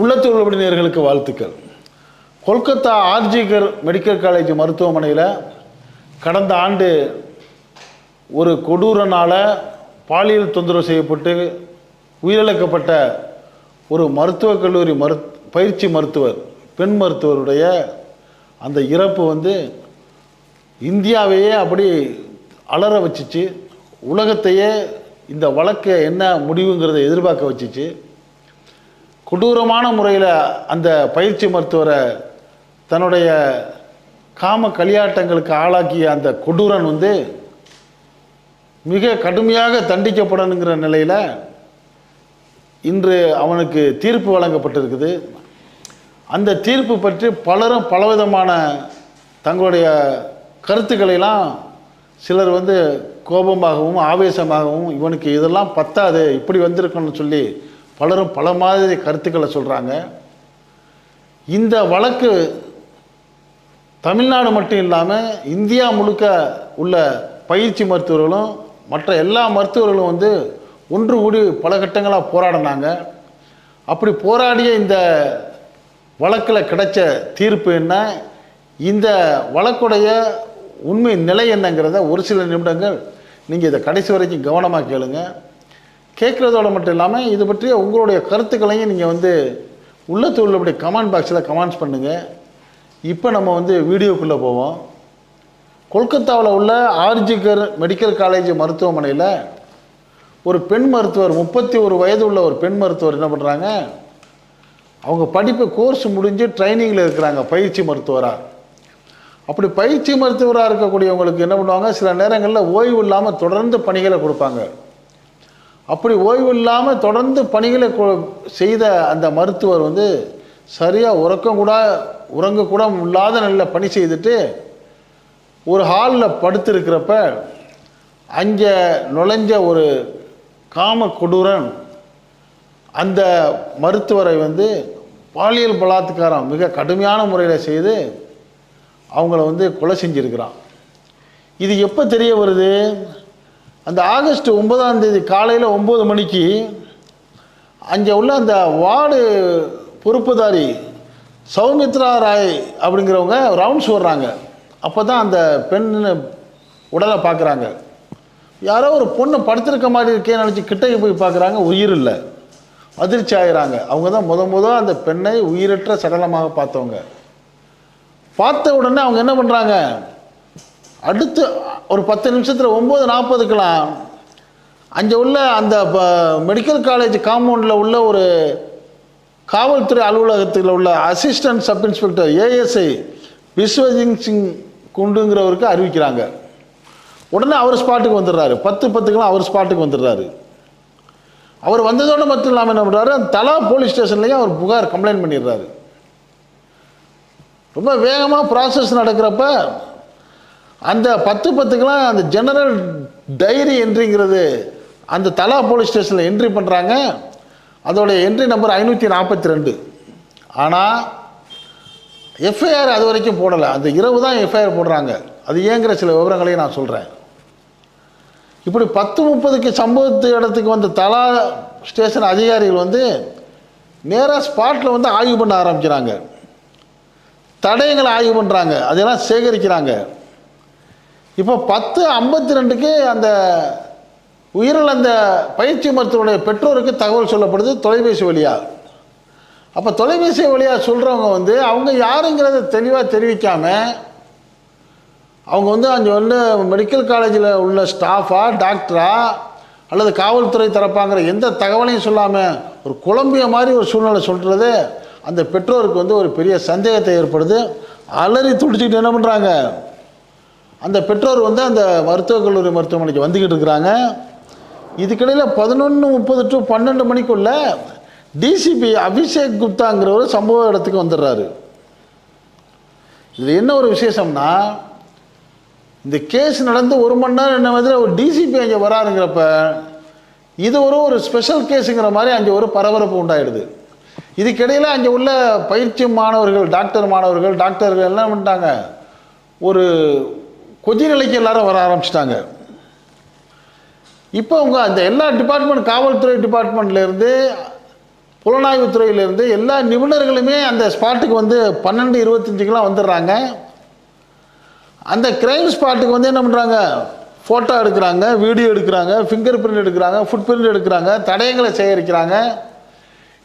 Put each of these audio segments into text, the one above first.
உள்ளத்து உள்ளபடி நேர்களுக்கு வாழ்த்துக்கள். கொல்கத்தா ஆர்ஜிகர் மெடிக்கல் காலேஜ் மருத்துவமனையில் கடந்த ஆண்டு ஒரு கொடூரனால் பாலியல் தொந்தரவு செய்யப்பட்டு உயிரிழக்கப்பட்ட ஒரு மருத்துவக் கல்லூரி மரு பயிற்சி மருத்துவர் பெண் மருத்துவருடைய அந்த இறப்பு வந்து இந்தியாவையே அப்படி அலற வச்சுச்சு. உலகத்தையே இந்த வழக்கு என்ன முடிவுங்கிறத எதிர்பார்க்க வச்சுச்சு. கொடூரமான முறையில் அந்த பயிற்சி மருத்துவரை தன்னுடைய காம களியாட்டங்களுக்கு ஆளாக்கிய அந்த கொடூரன் வந்து மிக கடுமையாக தண்டிக்கப்படணுங்கிற நிலையில் இன்று அவனுக்கு தீர்ப்பு வழங்கப்பட்டிருக்குது. அந்த தீர்ப்பு பற்றி பலரும் பலவிதமான தங்களுடைய கருத்துக்களையெல்லாம் சிலர் வந்து கோபமாகவும் ஆவேசமாகவும் இவனுக்கு இதெல்லாம் பத்தாது இப்படி வந்திருக்கணும்னு சொல்லி பலரும் பல மாதிரி கருத்துக்களை சொல்கிறாங்க இந்த வழக்கு தமிழ்நாடு மட்டும் இல்லாமல் இந்தியா முழுக்க உள்ள பயிற்சி மருத்துவர்களும் மற்ற எல்லா மருத்துவர்களும் வந்து ஒன்று கூடி பல கட்டங்களாக போராடினாங்க. அப்படி போராடிய இந்த வழக்கில் கிடைச்ச தீர்ப்பு என்ன? இந்த வழக்குடைய உண்மை நிலை என்னங்கிறத ஒரு சில நிமிடங்கள் நீங்கள் இதை கடைசி வரைக்கும் கவனமாக கேளுங்கள் கேட்குறதோட மட்டும் இல்லாமல் இது பற்றிய உங்களுடைய கருத்துக்களையும் நீங்கள் வந்து உள்ளத்து உள்ளபடி கமெண்ட் பாக்ஸில் கமெண்ட்ஸ் பண்ணுங்கள் இப்போ நம்ம வந்து வீடியோக்குள்ளே போவோம். கொல்கத்தாவில் உள்ள ஆர்ஜிகர் மெடிக்கல் காலேஜ் மருத்துவமனையில் ஒரு பெண் மருத்துவர் முப்பத்தி ஒரு வயது உள்ள ஒரு பெண் மருத்துவர் என்ன பண்ணுறாங்க அவங்க படிப்பு கோர்ஸ் முடிஞ்சு ட்ரைனிங்கில் இருக்கிறாங்க பயிற்சி மருத்துவராக அப்படி பயிற்சி மருத்துவராக இருக்கக்கூடியவங்களுக்கு என்ன பண்ணுவாங்க? சில நேரங்களில் ஓய்வு இல்லாமல் தொடர்ந்து பணிகளை கொடுப்பாங்க. அப்படி ஓய்வு இல்லாமல் தொடர்ந்து பணிகளை கொ- செய்த அந்த மருத்துவர் வந்து சரியாக உறக்கம் கூட உறங்கக்கூட இல்லாத நல்ல பணி செய்துட்டு ஒரு ஹாலில் படுத்திருக்கிறப்ப அங்கே நுழைஞ்ச ஒரு காம கொடூரன் அந்த மருத்துவரை வந்து பாலியல் பலாத்காரம் மிக கடுமையான முறையில் செய்து அவங்கள வந்து கொலை செஞ்சுருக்கிறான். இது எப்போ தெரிய வருது? அந்த ஆகஸ்ட் ஒன்பதாம் தேதி காலையில் ஒம்பது மணிக்கு அங்கே உள்ள அந்த வார்டு பொறுப்புதாரி சௌமித்ரா ராய் அப்படிங்கிறவங்க ரவுண்ட்ஸ் வர்றாங்க அப்போ தான் அந்த பெண் உடலை பார்க்குறாங்க. யாரோ ஒரு பொண்ணு படுத்திருக்க மாதிரி இருக்கேன்னு நினச்சி கிட்டக்கு போய் பார்க்குறாங்க உயிர் இல்லை. அதிர்ச்சி ஆகிறாங்க அவங்க தான் முத முத அந்த பெண்ணை உயிரற்ற சடலமாக பார்த்தவங்க. பார்த்த உடனே அவங்க என்ன பண்ணுறாங்க அடுத்து ஒரு பத்து நிமிஷத்தில் ஒம்பது நாற்பதுக்கெலாம் அங்கே உள்ள அந்த மெடிக்கல் காலேஜ் காம்பவுண்டில் உள்ள ஒரு காவல்துறை அலுவலகத்தில் உள்ள assistant sub inspector ASI Vishwajit Singh குண்டுங்கிறவருக்கு அறிவிக்கிறாங்க. உடனே அவர் ஸ்பாட்டுக்கு வந்துடுறாரு. பத்து பத்துக்கெல்லாம் அவர் ஸ்பாட்டுக்கு வந்துடுறாரு. அவர் வந்ததோடு மட்டும் இல்லாமல் என்ன பண்ணுறாரு அந்த தலா போலீஸ் ஸ்டேஷன்லேயும் அவர் புகார் கம்ப்ளைண்ட் பண்ணிடுறாரு. ரொம்ப வேகமாக ப்ராசஸ் நடக்கிறப்ப அந்த பத்து பத்துக்கெலாம் அந்த ஜெனரல் டைரி என்ட்ரிங்கிறது அந்த தலா போலீஸ் ஸ்டேஷனில் என்ட்ரி பண்ணுறாங்க அதோடைய என்ட்ரி நம்பர் ஐநூற்றி நாற்பத்தி ரெண்டு ஆனால் எஃப்ஐஆர் அது வரைக்கும் போடலை. அந்த இரவு தான் எஃப்ஐஆர் போடுறாங்க. அது ஏங்கிற சில விவரங்களையும் நான் சொல்கிறேன் இப்படி பத்து முப்பதுக்கு சம்பவத்து இடத்துக்கு வந்த தலா ஸ்டேஷன் அதிகாரிகள் வந்து நேராக ஸ்பாட்டில் வந்து ஆய்வு பண்ண ஆரம்பிக்கிறாங்க. தடயங்களை ஆய்வு பண்ணுறாங்க அதெல்லாம் சேகரிக்கிறாங்க. இப்போ பத்து ஐம்பத்தி ரெண்டுக்கு அந்த உயிரிழந்த பயிற்சி மருத்துவருடைய பெற்றோருக்கு தகவல் சொல்லப்படுது தொலைபேசி வழியாக அப்போ தொலைபேசி வழியாக சொல்கிறவங்க வந்து அவங்க யாருங்கிறத தெளிவாக தெரிவிக்காமல் அவங்க வந்து அங்கே வந்து மெடிக்கல் காலேஜில் உள்ள ஸ்டாஃபா டாக்டரா அல்லது காவல்துறை தரப்பாங்கிற எந்த தகவலையும் சொல்லாமல் ஒரு குழம்பிய மாதிரி ஒரு சூழ்நிலை சொல்கிறது அந்த பெற்றோருக்கு வந்து ஒரு பெரிய சந்தேகத்தை ஏற்படுது. அலறி துடிச்சிக்கிட்டு என்ன பண்ணுறாங்க அந்த பெற்றோர் வந்து அந்த மருத்துவக் கல்லூரி மருத்துவமனைக்கு வந்துக்கிட்டு இருக்கிறாங்க. இதுக்கிடையில் பதினொன்று முப்பது டு பன்னெண்டு மணிக்குள்ள டிசிபி அபிஷேக் குப்தாங்கிறவர் சம்பவ இடத்துக்கு வந்துடுறாரு. இது என்ன ஒரு விசேஷம்னா இந்த கேஸ் நடந்து ஒரு மணி நேரம் என்ன மாதிரி ஒரு டிசிபி அங்கே வராருங்கிறப்ப இது ஒரு ஒரு ஸ்பெஷல் கேஸுங்கிற மாதிரி அங்கே ஒரு பரபரப்பு உண்டாயிடுது. இதுக்கிடையில் அங்கே உள்ள பயிற்சி மாணவர்கள் டாக்டர் மாணவர்கள் டாக்டர்கள் என்ன பண்ணிட்டாங்க ஒரு கொதி நிலைக்கு எல்லாரும் வர ஆரம்பிச்சிட்டாங்க. இப்போ அவங்க அந்த எல்லா டிபார்ட்மெண்ட் காவல்துறை டிபார்ட்மெண்ட்லேருந்து புலனாய்வுத் துறையிலேருந்து எல்லா நிபுணர்களுமே அந்த ஸ்பாட்டுக்கு வந்து பன்னெண்டு இருபத்தஞ்சுக்கெலாம் வந்துடுறாங்க. அந்த கிரைம் ஸ்பாட்டுக்கு வந்து என்ன பண்ணுறாங்க ஃபோட்டோ எடுக்கிறாங்க வீடியோ எடுக்கிறாங்க ஃபிங்கர் பிரிண்ட் எடுக்கிறாங்க ஃபுட் பிரிண்ட் எடுக்கிறாங்க தடயங்களை சேகரிக்கிறாங்க.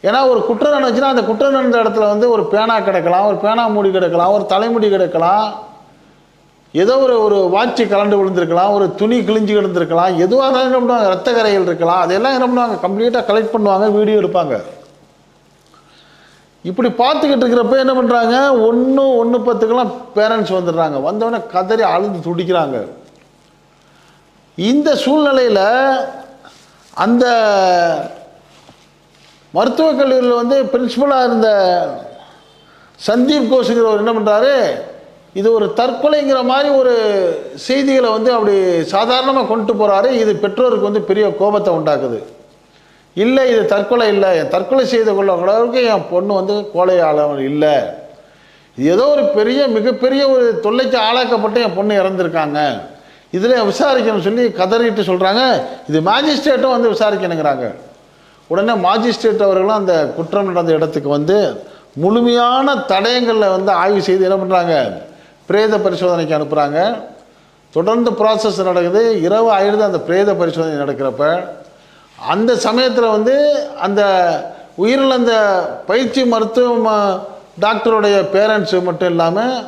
ஏன்னா ஒரு குற்றம் நடந்துச்சுன்னா அந்த குற்றம் நடந்த இடத்துல வந்து ஒரு பேனா கிடக்கலாம் ஒரு பேனா மூடி கிடக்கலாம் ஒரு தலைமுடி கிடக்கலாம். ஏதோ ஒரு ஒரு வாட்சி கலண்டு விழுந்திருக்கலாம் ஒரு துணி கிழிஞ்சு கிடந்திருக்கலாம் எதுவாக இருந்தாலும் என்ன பண்ணுவாங்க ரத்த கரைகள் இருக்கலாம் அதெல்லாம் என்ன பண்ணுவாங்க கம்ப்ளீட்டாக கலெக்ட் பண்ணுவாங்க வீடியோ எடுப்பாங்க. இப்படி பார்த்துக்கிட்டு இருக்கிறப்ப என்ன பண்ணுறாங்க ஒன்று ஒன்று பத்துக்கெல்லாம் பேரண்ட்ஸ் வந்துடுறாங்க. வந்தவொடனே கதறி அழுது துடிக்கிறாங்க. இந்த சூழ்நிலையில் அந்த மருத்துவக் கல்லூரியில் வந்து பிரின்சிபலாக இருந்த சந்தீப் கோஷுங்கிறவர் என்ன பண்ணுறாரு இது ஒரு தற்கொலைங்கிற மாதிரி ஒரு செய்திகளை வந்து அப்படி சாதாரணமாக கொண்டு போகிறாரு இது பெற்றோருக்கு வந்து பெரிய கோபத்தை உண்டாக்குது. இல்லை இது தற்கொலை இல்லை. என் தற்கொலை செய்து கொள்ள அளவுக்கு என் பொண்ணு வந்து கோலையாளவன் இல்லை. இது ஏதோ ஒரு பெரிய மிகப்பெரிய ஒரு தொல்லைக்கு ஆளாக்கப்பட்டு என் பொண்ணு இறந்துருக்காங்க. இதில் விசாரிக்கணும்னு சொல்லி கதறிட்டு சொல்கிறாங்க இது மேஜிஸ்ட்ரேட்டும் வந்து விசாரிக்கணுங்கிறாங்க. உடனே மாஜிஸ்ட்ரேட் அவர்களும் அந்த குற்றம் நடந்த இடத்துக்கு வந்து முழுமையான தடயங்களில் வந்து ஆய்வு செய்து என்ன பண்ணுறாங்க பிரேத பரிசோதனைக்கு அனுப்புகிறாங்க தொடர்ந்து ப்ராசஸ் நடக்குது. இரவு ஆயிடுது அந்த பிரேத பரிசோதனை நடக்கிறப்ப. அந்த சமயத்தில் வந்து அந்த உயிரிழந்த பயிற்சி மருத்துவ ம- டாக்டருடைய பேரண்ட்ஸு மட்டும் இல்லாமல்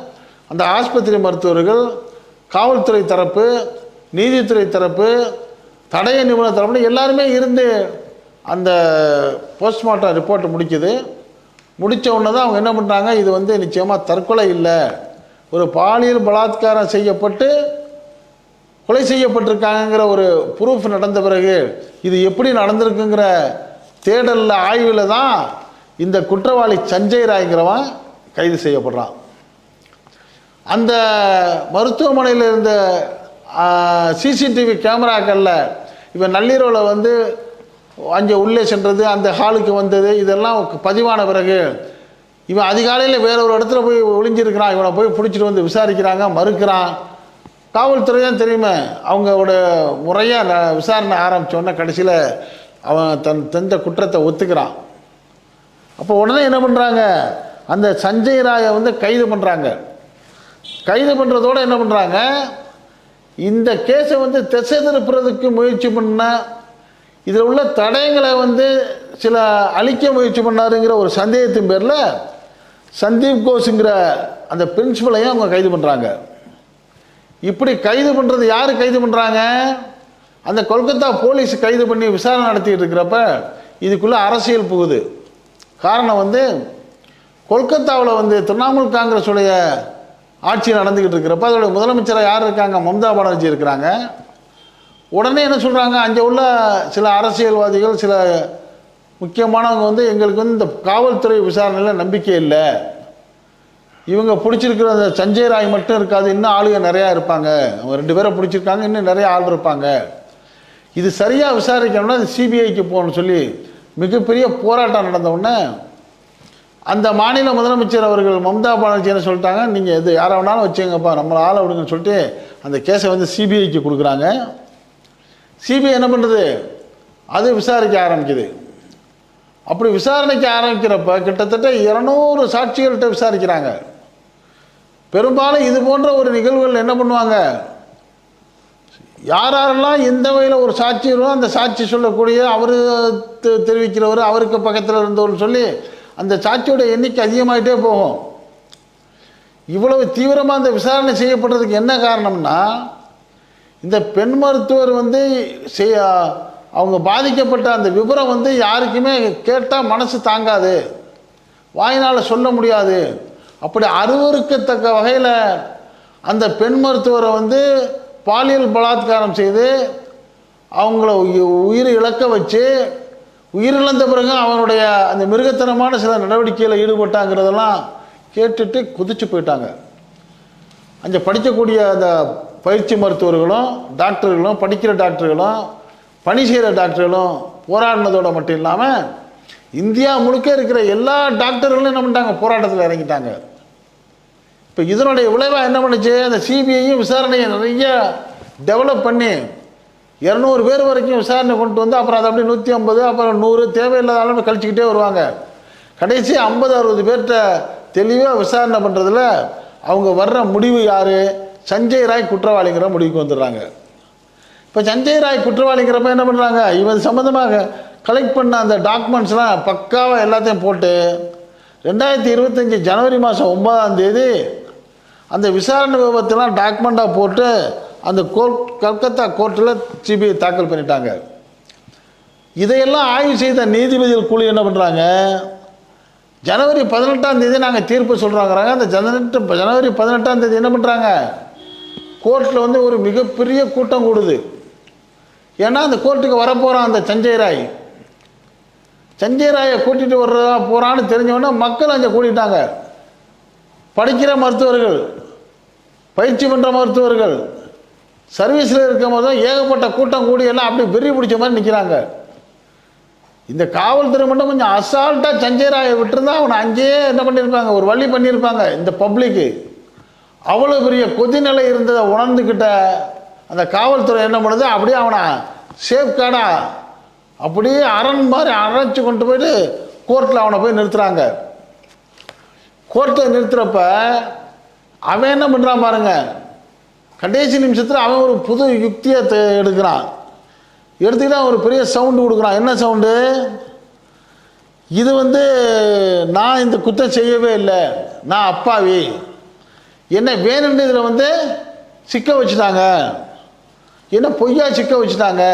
அந்த ஆஸ்பத்திரி மருத்துவர்கள் காவல்துறை தரப்பு நீதித்துறை தரப்பு தடய நிபுணர் தரப்புன்னு எல்லாருமே இருந்து அந்த போஸ்ட்மார்ட்டம் ரிப்போர்ட் முடிக்குது. முடித்த உடனே தான் அவங்க என்ன பண்ணுறாங்க இது வந்து நிச்சயமாக தற்கொலை இல்லை. ஒரு பாலியல் பலாத்காரம் செய்யப்பட்டு கொலை செய்யப்பட்டிருக்காங்கங்கிற ஒரு ப்ரூஃப் நடந்த பிறகு இது எப்படி நடந்திருக்குங்கிற தேடலில் ஆய்வில் தான் இந்த குற்றவாளி சஞ்சய் ராய்ங்கிறவன் கைது செய்யப்படுறான். அந்த மருத்துவமனையில் இருந்த சிசிடிவி கேமராக்களில் இவன் நள்ளிரவில் வந்து அங்கே உள்ளே சென்றது அந்த ஹாலுக்கு வந்தது இதெல்லாம் பதிவான பிறகு இவன் அதிகாலையில் வேற ஒரு இடத்துல போய் ஒளிஞ்சிருக்கிறான் இவனை போய் பிடிச்சிட்டு வந்து விசாரிக்கிறாங்க மறுக்கிறான். காவல்துறை தான் தெரியுமே அவங்களோட முறையாக விசாரணை ஆரம்பிச்ச கடைசியில் அவன் தன் தந்த குற்றத்தை ஒத்துக்கிறான். அப்போ உடனே என்ன பண்ணுறாங்க அந்த சஞ்சய் ராயை வந்து கைது பண்ணுறாங்க கைது பண்ணுறதோட என்ன பண்ணுறாங்க இந்த கேஸை வந்து திசை திருப்புறதுக்கு முயற்சி பண்ண இதில் உள்ள தடயங்களை வந்து சில அழிக்க முயற்சி பண்ணாருங்கிற ஒரு சந்தேகத்தின் பேரில் சந்தீப் கோஷுங்கிற அந்த பிரின்சிபலையும் அவங்க கைது பண்ணுறாங்க இப்படி கைது பண்ணுறது யார் கைது பண்ணுறாங்க அந்த கொல்கத்தா போலீஸ் கைது பண்ணி விசாரணை நடத்திட்டு இருக்கிறப்ப இதுக்குள்ளே அரசியல் புகுது. காரணம் வந்து கொல்கத்தாவில் வந்து திரிணாமுல் காங்கிரஸுடைய ஆட்சி நடந்துக்கிட்டு இருக்கிறப்ப அதோட முதலமைச்சராக யார் இருக்காங்க? மம்தா பானர்ஜி இருக்கிறாங்க. உடனே என்ன சொல்கிறாங்க அங்கே உள்ள சில அரசியல்வாதிகள் சில முக்கியமானவங்க வந்து எங்களுக்கு வந்து இந்த காவல்துறை விசாரணையில் நம்பிக்கை இல்லை. இவங்க பிடிச்சிருக்கிற அந்த சஞ்சய் ராய் மட்டும் இருக்காது இன்னும் ஆளுங்க நிறையா இருப்பாங்க. அவங்க ரெண்டு பேரை பிடிச்சிருக்காங்க இன்னும் நிறைய ஆள் இருப்பாங்க. இது சரியாக விசாரிக்கணும்னா அது சிபிஐக்கு போகணும்னு சொல்லி மிகப்பெரிய போராட்டம் நடந்த உடனே அந்த மாநில முதலமைச்சர் அவர்கள் மம்தா பானர்ஜி என்ன சொல்லிட்டாங்க? நீங்கள் எது யாரை வேணாலும் வச்சுங்கப்பா நம்மளை ஆளை விடுங்கன்னு சொல்லிட்டு அந்த கேஸை வந்து சிபிஐக்கு கொடுக்குறாங்க. சிபிஐ என்ன பண்ணுறது அது விசாரிக்க ஆரம்பிக்குது. அப்படி விசாரணைக்கு ஆரம்பிக்கிறப்ப கிட்டத்தட்ட இரநூறு சாட்சிகள்கிட்ட விசாரிக்கிறாங்க. பெரும்பாலும் இது போன்ற ஒரு நிகழ்வுகள் என்ன பண்ணுவாங்க? யார் யாரெல்லாம் எந்த வகையில் ஒரு சாட்சி இருக்கோ அந்த சாட்சி சொல்லக்கூடிய அவர் தெரிவிக்கிறவர் அவருக்கு பக்கத்தில் இருந்தவர் சொல்லி அந்த சாட்சியோட எண்ணிக்கை அதிகமாகிட்டே போகும். இவ்வளவு தீவிரமாக அந்த விசாரணை செய்யப்படுறதுக்கு என்ன காரணம்னா இந்த பெண் மருத்துவர் வந்து செய்ய அவங்க பாதிக்கப்பட்ட அந்த விவரம் வந்து யாருக்குமே கேட்டால் மனசு தாங்காது. வாயினால் சொல்ல முடியாது. அப்படி அருவருக்கத்தக்க வகையில் அந்த பெண் மருத்துவரை வந்து பாலியல் பலாத்காரம் செய்து அவங்கள உயிர் இழக்க வச்சு உயிரிழந்த பிறகு அவனுடைய அந்த மிருகத்தனமான சில நடவடிக்கையில் ஈடுபட்டாங்கிறதெல்லாம் கேட்டுட்டு குதிச்சு போயிட்டாங்க. அங்கே படிக்கக்கூடிய அந்த பயிற்சி மருத்துவர்களும் டாக்டர்களும் படிக்கிற டாக்டர்களும் பணி செய்கிற டாக்டர்களும் போராடினதோட மட்டும் இல்லாமல் இந்தியா முழுக்க இருக்கிற எல்லா டாக்டர்களும் என்ன பண்ணிட்டாங்க? போராட்டத்தில் இறங்கிட்டாங்க. இப்போ இதனுடைய விளைவாக என்ன பண்ணுச்சு? அந்த சிபிஐயும் விசாரணையை நிறைய டெவலப் பண்ணி இரநூறு பேர் வரைக்கும் விசாரணை கொண்டு வந்து அப்புறம் அதை அப்படியே நூற்றி ஐம்பது அப்புறம் நூறு தேவையில்லாத அளவு கழிச்சிக்கிட்டே வருவாங்க. கடைசி ஐம்பது அறுபது பேர்கிட்ட தெளிவாக விசாரணை பண்ணுறதுல அவங்க வர்ற முடிவு யார்? சஞ்சய் ராய் குற்றவாளிங்கிற முடிவுக்கு வந்துடுறாங்க. இப்போ சஞ்சய் ராய் குற்றவாளிங்கிறப்ப என்ன பண்ணுறாங்க இவன் சம்மந்தமாக கலெக்ட் பண்ண அந்த டாக்குமெண்ட்ஸ்லாம் பக்காவாக எல்லாத்தையும் போட்டு ரெண்டாயிரத்தி இருபத்தஞ்சி ஜனவரி மாதம் ஒன்பதாம் தேதி அந்த விசாரணை விபத்தெல்லாம் டாக்குமெண்ட்டாக போட்டு அந்த கோர்ட் கல்கத்தா கோர்ட்டில் சிபிஐ தாக்கல் பண்ணிட்டாங்க. இதையெல்லாம் ஆய்வு செய்த நீதிபதிகள் குழு என்ன பண்ணுறாங்க ஜனவரி பதினெட்டாம் தேதி நாங்கள் தீர்ப்பு சொல்கிறாங்கிறாங்க அந்த ஜனெட்டு ஜனவரி பதினெட்டாம் தேதி என்ன பண்ணுறாங்க கோர்ட்டில் வந்து ஒரு மிகப்பெரிய கூட்டம் கூடுது. ஏன்னா அந்த கோர்ட்டுக்கு வரப்போகிறான் அந்த சஞ்சய் ராய். சஞ்சய் ராயை கூட்டிகிட்டு வர்றதா போகிறான்னு தெரிஞ்சவொடனே மக்கள் அங்கே கூட்டிட்டாங்க படிக்கிற மருத்துவர்கள் பயிற்சி பண்ணுற மருத்துவர்கள் சர்வீஸில் இருக்கும்போது ஏகப்பட்ட கூட்டம் கூடி எல்லாம் அப்படி வெறி பிடிச்ச மாதிரி நிற்கிறாங்க இந்த காவல்துறை மட்டும் கொஞ்சம் அசால்ட்டாக சஞ்சய் ராயை விட்டுருந்தா அவனை அங்கேயே என்ன பண்ணியிருப்பாங்க ஒரு வழி பண்ணியிருப்பாங்க இந்த பப்ளிக்கு அவ்வளோ பெரிய கொதிநிலை இருந்ததை உணர்ந்துக்கிட்ட அந்த காவல்துறை என்ன பண்ணுது? அப்படியே அவனை சேஃப்கார்டாக அப்படியே அரண் மாதிரி அரைச்சி கொண்டு போயிட்டு கோர்ட்டில் அவனை போய் நிறுத்துகிறாங்க கோர்ட்டில் நிறுத்துகிறப்ப அவன் என்ன பண்ணுறான் பாருங்க? கடைசி நிமிஷத்தில் அவன் ஒரு புது யுக்தியை எடுக்கிறான். எடுத்துக்கிட்டு அவன் ஒரு பெரிய சவுண்டு கொடுக்குறான். என்ன சவுண்டு இது வந்து நான் இந்த குத்தம் செய்யவே இல்லை. நான் அப்பாவி. என்ன வேணுன்றதில் இதில் வந்து சிக்க வச்சுட்டாங்க. என்ன பொய்யா சிக்க வச்சுட்டாங்க?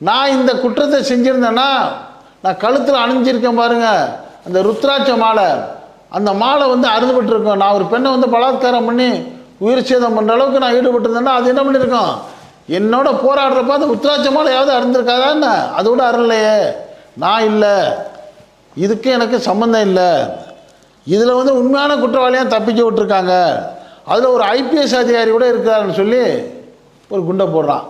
நான் இந்த குற்றத்தை செஞ்சுருந்தேன்னா நான் கழுத்தில் அணிஞ்சிருக்கேன் பாருங்க. அந்த ருத்ராட்ச மாலை. அந்த மாலை வந்து அறுந்துபட்டுருக்கோம் நான் ஒரு பெண்ணை வந்து பலாத்காரம் பண்ணி உயிர் சேதம் பண்ணுற அளவுக்கு நான் ஈடுபட்டிருந்தேன்னா அது என்ன பண்ணியிருக்கோம் என்னோட போராடுறப்ப அந்த ருத்ராட்ச மாலையாவது அறுந்திருக்காதா என்ன? அது கூட அறலையே நான் இல்லை. இதுக்கு எனக்கு சம்மந்தம் இல்லை. இதில் வந்து உண்மையான குற்றவாளியாக தப்பிக்க விட்டுருக்காங்க. அதில் ஒரு ஐபிஎஸ் அதிகாரி கூட இருக்காருன்னு சொல்லி ஒரு குண்டை போடுறான்.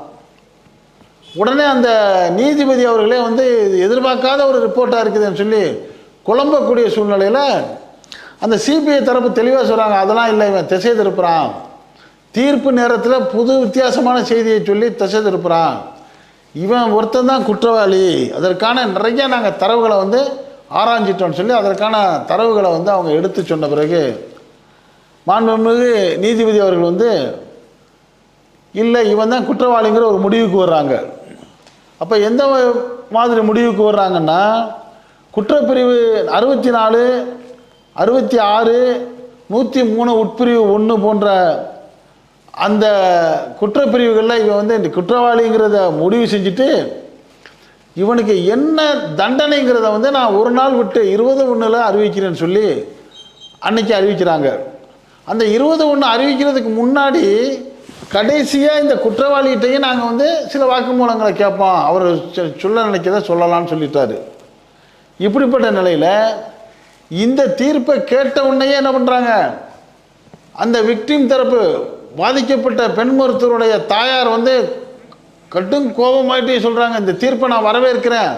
உடனே அந்த நீதிபதி அவர்களே வந்து எதிர்பார்க்காத ஒரு ரிப்போர்ட்டாக இருக்குதுன்னு சொல்லி குழம்பக்கூடிய சூழ்நிலையில் அந்த சிபிஐ தரப்பு தெளிவாக சொல்கிறாங்க அதெல்லாம் இல்லை இவன் திசை திருப்புறான். தீர்ப்பு நேரத்தில் புது வித்தியாசமான செய்தியை சொல்லி திசை திருப்புறான். இவன் ஒருத்தன் தான் குற்றவாளி. அதற்கான நிறைய நாங்கள் தரவுகளை வந்து ஆராய்ஞ்சிட்டோம்னு சொல்லி அதற்கான தரவுகளை வந்து அவங்க எடுத்து சொன்ன பிறகு மாண்புமிகு நீதிபதி அவர்கள் வந்து இல்லை இவன் தான் குற்றவாளிங்கிற ஒரு முடிவுக்கு வர்றாங்க. அப்போ எந்த மாதிரி முடிவுக்கு வர்றாங்கன்னா குற்றப்பிரிவு அறுபத்தி நாலு அறுபத்தி ஆறு நூற்றி மூணு உட்பிரிவு ஒன்று போன்ற அந்த குற்றப்பிரிவுகளில் இவன் வந்து இந்த குற்றவாளிங்கிறத முடிவு செஞ்சுட்டு இவனுக்கு என்ன தண்டனைங்கிறத வந்து நான் ஒரு நாள் விட்டு இருபது ஒன்றில் அறிவிக்கிறேன்னு சொல்லி அன்னைக்கு அறிவிக்கிறாங்க. அந்த இருபது ஒன்று அறிவிக்கிறதுக்கு முன்னாடி கடைசியாக இந்த குற்றவாளிகிட்டையும் நாங்கள் வந்து சில வாக்குமூலங்களை கேட்போம். அவர் சொ- சொல்ல நினைக்கிறத சொல்லலாம்னு சொல்லிட்டாரு. இப்படிப்பட்ட நிலையில் இந்த தீர்ப்பை கேட்ட உடனேயே என்ன பண்ணுறாங்க அந்த விக்டிம் தரப்பு பாதிக்கப்பட்ட பெண் மருத்துவருடைய தாயார் வந்து கட்டும் கோபமாயிட்டே சொல்கிறாங்க இந்த தீர்ப்பை நான் வரவேற்கிறேன்.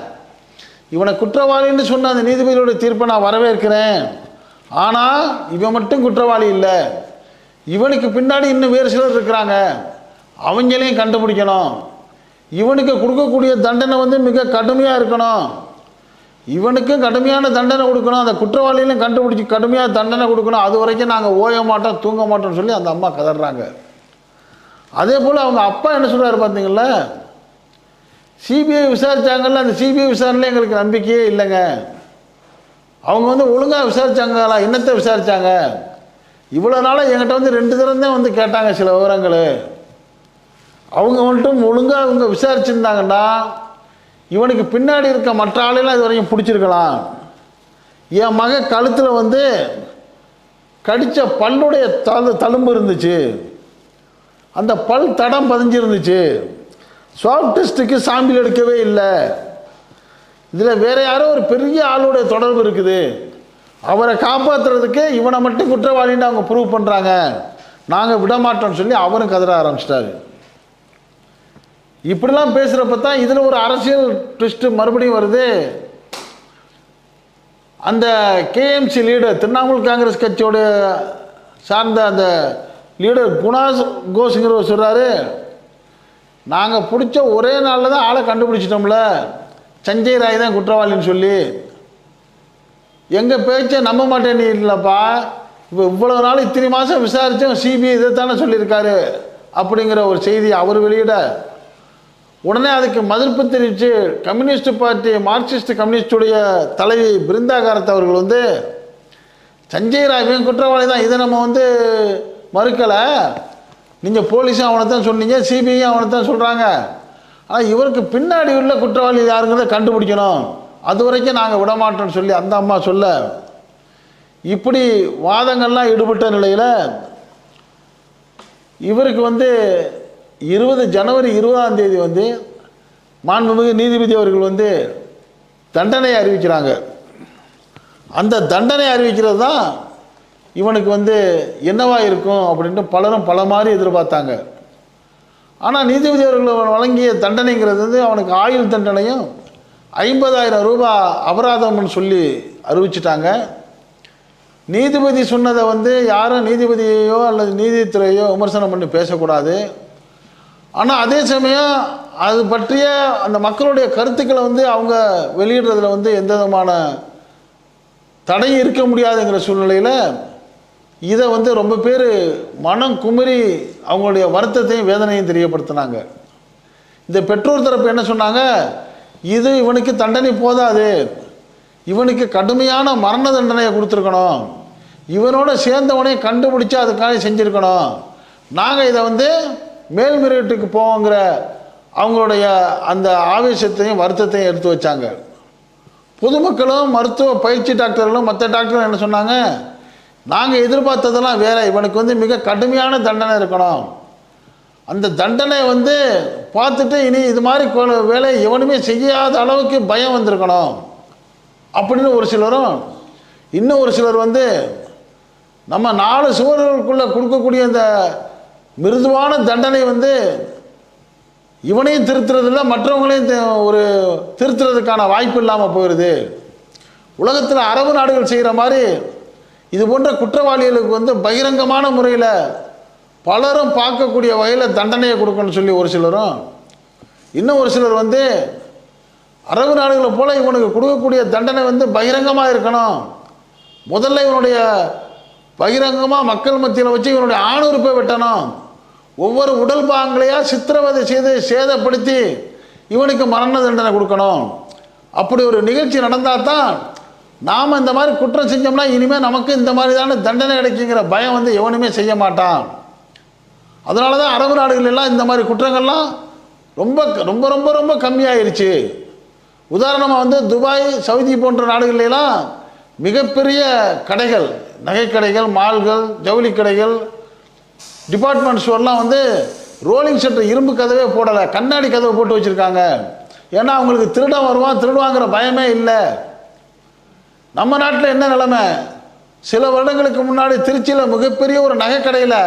இவனை குற்றவாளின்னு சொன்ன அந்த நீதிபதியோட தீர்ப்பை நான் வரவேற்கிறேன். ஆனால் இவன் மட்டும் குற்றவாளி இல்லை. இவனுக்கு பின்னாடி இன்னும் வேறு சிலர் இருக்கிறாங்க. அவங்களையும் கண்டுபிடிக்கணும். இவனுக்கு கொடுக்கக்கூடிய தண்டனை வந்து மிக கடுமையாக இருக்கணும். இவனுக்கும் கடுமையான தண்டனை கொடுக்கணும். அந்த குற்றவாளியிலும் கண்டுபிடிச்சி கடுமையாக தண்டனை கொடுக்கணும். அது வரைக்கும் நாங்கள் ஓய மாட்டோம் தூங்க மாட்டோம்னு சொல்லி அந்த அம்மா கதறாங்க. அதே போல் அவங்க அப்பா என்ன சொல்கிறாரு பார்த்தீங்களா சிபிஐ விசாரித்தாங்கல்ல அந்த சிபிஐ விசாரணையில் எங்களுக்கு நம்பிக்கையே இல்லைங்க. அவங்க வந்து ஒழுங்காக விசாரித்தாங்களா என்னத்தை விசாரித்தாங்க இவ்வளோ நாளாக என்கிட்ட வந்து ரெண்டு தரம் தான் வந்து கேட்டாங்க சில விவரங்கள். அவங்க மட்டும் ஒழுங்காக அவங்க விசாரிச்சிருந்தாங்கன்னா இவனுக்கு பின்னாடி இருக்க மற்ற ஆளையெல்லாம் இது வரைக்கும் பிடிச்சிருக்கலாம். என் மக கழுத்தில் வந்து கடித்த பல்லுடைய தழு தழும்பு இருந்துச்சு. அந்த பல் தடம் பதிஞ்சிருந்துச்சு. ஸ்வாப் டெஸ்ட்டுக்கு சாம்பிள் எடுக்கவே இல்லை. இதில் வேற யாரோ ஒரு பெரிய ஆளுடைய தொடர்பு இருக்குது. அவரை காப்பாற்றுறதுக்கு இவனை மட்டும் குற்றவாளின்னு அவங்க ப்ரூவ் பண்ணுறாங்க நாங்கள் விட மாட்டோம்னு சொல்லி அவரும் கதற ஆரம்பிச்சிட்டாரு. இப்படிலாம் பேசுகிறப்ப தான் இதில் ஒரு அரசியல் ட்விஸ்ட்டு மறுபடியும் வருது. அந்த கேஎம்சி லீடர் திரிணாமுல் காங்கிரஸ் கட்சியோட சார்ந்த அந்த லீடர் குணா கோஷுங்கிறவர் சொல்கிறாரு நாங்கள் பிடிச்ச ஒரே நாளில் தான் ஆளை கண்டுபிடிச்சிட்டோம்ல. சஞ்சய் ராய் தான் குற்றவாளின்னு சொல்லி. எங்கள் பேச்சை நம்ப மாட்டேன் நீ இல்லைப்பா. இப்போ இவ்வளோ நாள் இத்தனை மாதம் விசாரித்தோம் சிபிஐ இதை தானே சொல்லியிருக்காரு அப்படிங்கிற ஒரு செய்தி அவர் வெளியிட. உடனே அதுக்கு மதிப்பு தெரிவித்து கம்யூனிஸ்ட் பார்ட்டி மார்க்சிஸ்ட் கம்யூனிஸ்டுடைய தலைவி பிருந்தா காரத் அவர்கள் வந்து சஞ்சய் ராய் குற்றவாளி தான் இதை நம்ம வந்து மறுக்கலை. நீங்கள் போலீஸும் அவனை தான் சொன்னீங்க சிபிஐயும் அவனை தான் சொல்கிறாங்க ஆனால் இவருக்கு பின்னாடி உள்ள குற்றவாளி யாருங்கிறத கண்டுபிடிக்கணும். அது வரைக்கும் நாங்கள் விடமாட்டோம்னு சொல்லி அந்த அம்மா சொல்ல இப்படி வாதங்கள்லாம் ஈடுபட்ட நிலையில் இவருக்கு வந்து இருபது ஜனவரி இருபதாம் தேதி வந்து மாண்புமிகு நீதிபதி அவர்கள் வந்து தண்டனை அறிவிக்கிறாங்க. அந்த தண்டனை அறிவிக்கிறது தான் இவனுக்கு வந்து என்னவா இருக்கும் அப்படின்ட்டு பலரும் பல மாதிரி எதிர்பார்த்தாங்க. ஆனால் நீதிபதி அவர்கள் வழங்கிய தண்டனைங்கிறது வந்து அவனுக்கு ஆயுள் தண்டனையும் ஐம்பதாயிரம் ரூபாய் அபராதம்னு சொல்லி அறிவிச்சிட்டாங்க. நீதிபதி சொன்னதை வந்து யாரும் நீதிபதியையோ அல்லது நீதித்துறையோ விமர்சனம் பண்ணி பேசக்கூடாது. ஆனால் அதே சமயம் அது பற்றிய அந்த மக்களுடைய கருத்துக்களை வந்து அவங்க வெளியிடுறதுல வந்து எந்த விதமான தடையும் இருக்க முடியாதுங்கிற சூழ்நிலையில் இதை வந்து ரொம்ப பேர் மனம் குமரி அவங்களுடைய வருத்தத்தையும் வேதனையும் தெரியப்படுத்தினாங்க. இந்த பெற்றோர் தரப்பு என்ன சொன்னாங்க? இது இவனுக்கு தண்டனை போதாது. இவனுக்கு கடுமையான மரண தண்டனையை கொடுத்துருக்கணும். இவனோட சேர்ந்தவனையும் கண்டுபிடிச்சி அதுக்காக செஞ்சுருக்கணும். நாங்கள் இதை வந்து மேல்முறையீட்டுக்கு போவோங்கிற அவங்களுடைய அந்த ஆவேசத்தையும் வருத்தத்தையும் எடுத்து வச்சாங்க. பொதுமக்களும் மருத்துவ பயிற்சி டாக்டர்களும் மற்ற டாக்டரும் என்ன சொன்னாங்க? நாங்கள் எதிர்பார்த்ததெல்லாம் வேற. இவனுக்கு வந்து மிக கடுமையான தண்டனை இருக்கணும். அந்த தண்டனை வந்து பார்த்துட்டு இனி இது மாதிரி கொ- வேலை எவனுமே செய்யாத அளவுக்கு பயம் வந்திருக்கணும். அப்படின்னு ஒரு சிலரும் இன்னும் ஒரு சிலர் வந்து நம்ம நாலு சுவர்களுக்குள்ளே கொடுக்கக்கூடிய இந்த மிருதுவான தண்டனை வந்து இவனையும் திருத்துறதில்ல மற்றவங்களையும் ஒரு திருத்துறதுக்கான வாய்ப்பு இல்லாமல் போயிடுது உலகத்தில் அரபு நாடுகள் செய்கிற மாதிரி இது போன்ற குற்றவாளிகளுக்கு வந்து பகிரங்கமான முறையில் பலரும் பார்க்கக்கூடிய வகையில் தண்டனையை கொடுக்கணும்னு சொல்லி ஒரு சிலரும் இன்னும் ஒரு சிலர் வந்து அரபு நாடுகளை போல இவனுக்கு கொடுக்கக்கூடிய தண்டனை வந்து பகிரங்கமாக இருக்கணும். முதல்ல இவனுடைய பகிரங்கமாக மக்கள் மத்தியில் வச்சு இவனுடைய ஆணுறுப்பை வெட்டணும். ஒவ்வொரு உடல் பாங்களையாக சித்திரவதை செய்து சேதப்படுத்தி இவனுக்கு மரண தண்டனை கொடுக்கணும். அப்படி ஒரு நிகழ்ச்சி நடந்தால் தான் நாம் இந்த மாதிரி குற்றம் செஞ்சோம்னா இனிமேல் நமக்கு இந்த மாதிரி தானே தண்டனை கிடைக்குங்கிற பயம் வந்து எவனுமே செய்ய மாட்டான். அதனால தான் அரபு நாடுகளெல்லாம் இந்த மாதிரி குற்றங்கள்லாம் ரொம்ப ரொம்ப ரொம்ப ரொம்ப கம்மியாயிருச்சு. உதாரணமாக வந்து துபாய் சவுதி போன்ற நாடுகளெல்லாம் மிகப்பெரிய கடைகள் நகைக்கடைகள் மால்கள் ஜவுளி கடைகள் டிபார்ட்மெண்ட் ஸ்டோர்லாம் வந்து ரோலிங் ஷட்டர் இரும்பு கதவே போடலை கண்ணாடி கதவை போட்டு வச்சுருக்காங்க. ஏன்னா அவங்களுக்கு திருடம் வருவான் திருடுவாங்கிற பயமே இல்லை. நம்ம நாட்டில் என்ன நிலமை? சில வருடங்களுக்கு முன்னாடி திருச்சியில் மிகப்பெரிய ஒரு நகைக்கடையில்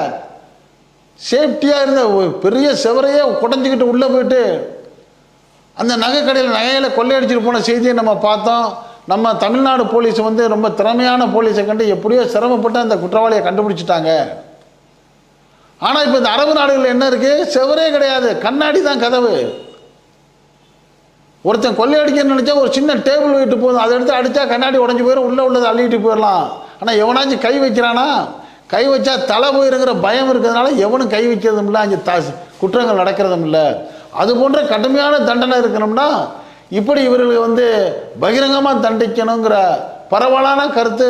சேஃப்டியாக இருந்த ஒரு பெரிய செவரையே குடஞ்சிக்கிட்டு உள்ளே போயிட்டு அந்த நகைக்கடையில் நகையில் கொள்ளையடிச்சிட்டு போன செய்தியை நம்ம பார்த்தோம். நம்ம தமிழ்நாடு போலீஸ் வந்து ரொம்ப திறமையான போலீஸை கண்டு எப்படியோ சிரமப்பட்டு அந்த குற்றவாளியை கண்டுபிடிச்சிட்டாங்க. ஆனால் இப்போ இந்த அரபு நாடுகளில் என்ன இருக்குது செவரே கிடையாது கண்ணாடி தான் கதவு. ஒருத்தன் கொள்ளையடிக்கணும்னு நினச்சா ஒரு சின்ன டேபிள் வைட்டு போதும். அதை எடுத்து அடித்தா கண்ணாடி உடஞ்சி போயிடும் உள்ளே உள்ளதை அள்ளிட்டு போயிடலாம் ஆனால் எவனாச்சும் கை வைக்கிறானா? கை வச்சா தலை போயிருங்கிற பயம் இருக்கிறதுனால எவனும் கை வைக்கிறதும் இல்லை அங்கே த குற்றங்கள் நடக்கிறதும் இல்லை. அது போன்ற கடுமையான தண்டனை இருக்கணும்னா இப்படி இவர்களுக்கு வந்து பகிரங்கமாக தண்டிக்கணுங்கிற பரவலான கருத்து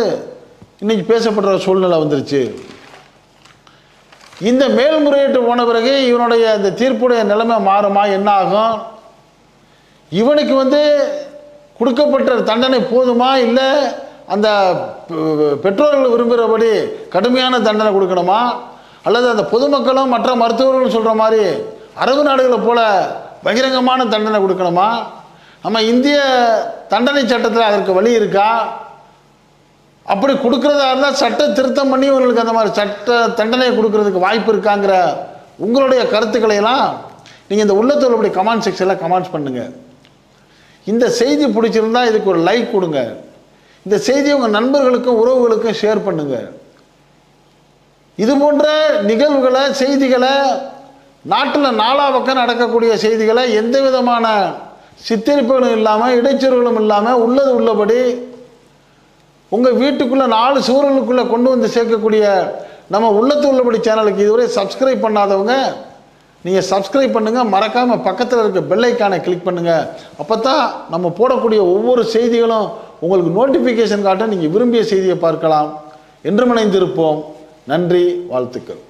இன்னைக்கு பேசப்படுற சூழ்நிலை வந்துருச்சு. இந்த மேல்முறையீட்டு போன பிறகு இவனுடைய இந்த தீர்ப்புடைய நிலைமை மாறுமா என்ன ஆகும்? இவனுக்கு வந்து கொடுக்கப்பட்ட தண்டனை போதுமா இல்லை அந்த பெற்றோர்கள் விரும்புகிறபடி கடுமையான தண்டனை கொடுக்கணுமா? அல்லது அந்த பொதுமக்களும் மற்ற மருத்துவர்களும் சொல்கிற மாதிரி அரபு நாடுகளை போல பகிரங்கமான தண்டனை கொடுக்கணுமா? நம்ம இந்திய தண்டனை சட்டத்தில் அதற்கு வழி இருக்கா? அப்படி கொடுக்குறதா இருந்தால் சட்ட திருத்தம் பண்ணி இவங்களுக்கு அந்த மாதிரி சட்ட தண்டனை கொடுக்கறதுக்கு வாய்ப்பு இருக்காங்கிற உங்களுடைய கருத்துக்களையெல்லாம் நீங்கள் இந்த உள்ளத்தோட கமெண்ட் செக்ஷனில் கமெண்ட்ஸ் பண்ணுங்கள் இந்த செய்தி பிடிச்சிருந்தா இதுக்கு ஒரு லைக் கொடுங்க. இந்த செய்தியை உங்கள் நண்பர்களுக்கும் உறவுகளுக்கும் ஷேர் பண்ணுங்கள் இது போன்ற நிகழ்வுகளை செய்திகளை நாட்டில் நாலா பக்கம் நடக்கக்கூடிய செய்திகளை எந்த விதமான சித்தரிப்புகளும் இல்லாமல் இடைச்சொருகளும் இல்லாமல் உள்ளது உள்ளபடி உங்கள் வீட்டுக்குள்ளே நாலு சுவர்களுக்குள்ளே கொண்டு வந்து சேர்க்கக்கூடிய நம்ம உள்ளத்து உள்ளபடி சேனலுக்கு இதுவரை சப்ஸ்கிரைப் பண்ணாதவங்க நீங்கள் சப்ஸ்கிரைப் பண்ணுங்கள் மறக்காமல் பக்கத்தில் இருக்க பெல்லைக்கானை கிளிக் பண்ணுங்கள் அப்போ தான் நம்ம போடக்கூடிய ஒவ்வொரு செய்திகளும் உங்களுக்கு நோட்டிஃபிகேஷன் காட்ட நீங்கள் விரும்பிய செய்தியை பார்க்கலாம். என்று மனைந்திருப்போம் நன்றி வாழ்த்துக்கள்.